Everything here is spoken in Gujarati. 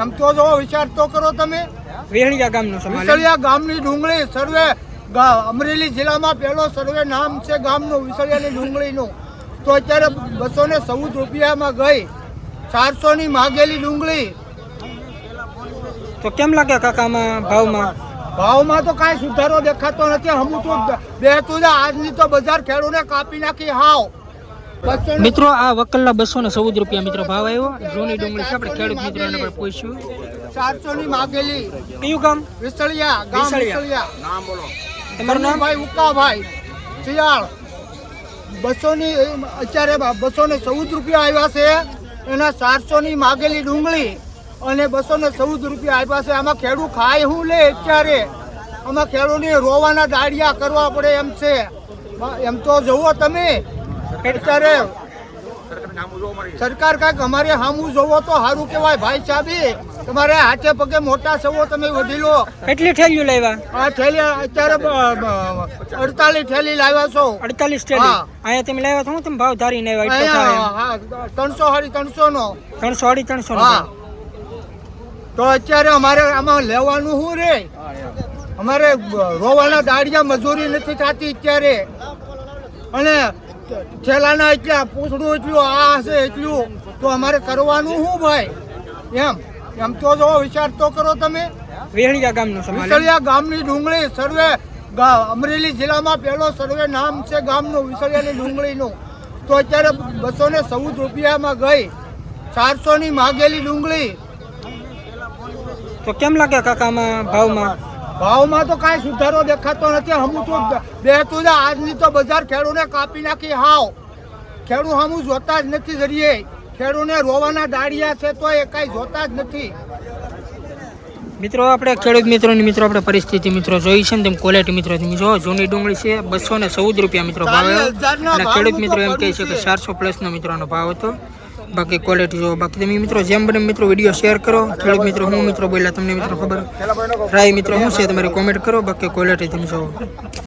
એમ તો જો વિચાર તો કરો તમે. વેહણિયા ગામનો વિસળિયા ગામની ડુંગળી સર્વે અમરેલી જિલ્લામાં પહેલો સર્વે નામ છે ગામનું વિસળિયાની ડુંગળીનું. તો અત્યારે બસો ને ચૌદ રૂપિયામાં ગઈ. ચારસો ની માગેલી ડુંગળી. તો કેમ લાગે કાકામાં ભાવમાં? ભાવમાં તો કાંઈ સુધારો દેખાતો નથી. હમું તો છે આજની તો બજાર ખેડૂને કાપી નાખી હાવ. મિત્રો આ વકલના બસો ને ચૌદ રૂપિયા મિત્રો ભાવ આવ્યો. જૂની ડુંગળી છે આપણે ખેડૂત મિત્રોને પણ પૂછ્યું. ચારસો ની માગેલી. કયું ગામ? વિસળિયા ગામ વિસળિયા. વિસળિયા. તમારું નામ? ભાઈ ઉકાભાઈ શિયાળ. બસો ની અત્યારે બસો ને ચૌદ રૂપિયા આવ્યા છે. એના ચારસો ની માગેલી ડુંગળી અને બસો ને ચૌદ રૂપિયા આપ્યા છે. આમાં ખેડૂત ખાય શું લે અત્યારે. આમાં ખેડૂતને રોવાના દાડિયા કરવા પડે એમ છે. એમ તો જુઓ તમે અત્યારે સરકાર કાંઈક અમારે સામું જોવો તો સારું કહેવાય. ભાઈ સાહેબી તમારે હાથે પગે મોટા સવો તમે વડીલો કેટલી ઠેલીઓ લાવ્યા? આ થેલી અત્યારે અડતાલીસ થેલી લાવ્યા છો. અડતાલીસ થેલી? અહીંયા તમે લાવ્યા છો? તમે ભાવ ધારીને આવ્યા ત્રણસો સાડી ત્રણસો નો ત્રણસો સાડી ત્રણસો હા. તો અત્યારે અમારે આમાં લેવાનું શું રે? અમારે રોવાના દાડિયા મજૂરી નથી થતી અત્યારે. અને થેલાના એટલા પૂછડું એટલું આ હશે એટલું. તો અમારે કરવાનું શું ભાઈ? એમ એમ તો જો વિચાર તો કરો તમે. વેહળિયા ગામનો વિસળિયા ગામની ડુંગળી સર્વે અમરેલી જિલ્લામાં પહેલો સર્વે નામ છે ગામનું વિસળિયાની ડુંગળીનું. તો અત્યારે બસો ને ચૌદ રૂપિયામાં ગઈ. ચારસો ની માગેલી ડુંગળી. તો કેમ લાગે કાકામાં ભાવમાં? ભાવમાં તો કાંઈ સુધારો દેખાતો નથી. હમું તો બેહતું આજની તો બજાર ખેડૂને કાપી નાખી હાવ. ખેડૂત હમું જોતા જ નથી જરીએ. ખેડૂને રોવાના દાડિયા છે તો એ કાંઈ જોતા જ નથી. મિત્રો આપણે ખેડૂત મિત્રોની મિત્રો આપણે પરિસ્થિતિ મિત્રો જોઈ છે ને તેમ ક્વોલિટી મિત્રો તમે જો જૂની ડુંગળી છે બસો ને ચૌદ રૂપિયા મિત્રો ભાવ અને ખેડૂત મિત્રો એમ કહે છે કે. ચારસો પ્લસનો મિત્રોનો ભાવ હતો. બાકી ક્વોલિટી જો. બાકી તમે મિત્રો જેમ બને મિત્રો વીડિયો શેર કરો. થોડીક મિત્રો, હું મિત્રો બોલ્યા તમને મિત્રો ખબર. રાય મિત્રો શું છે? તમારી કોમેન્ટ કરો. બાકી ક્વોલિટી તમે જો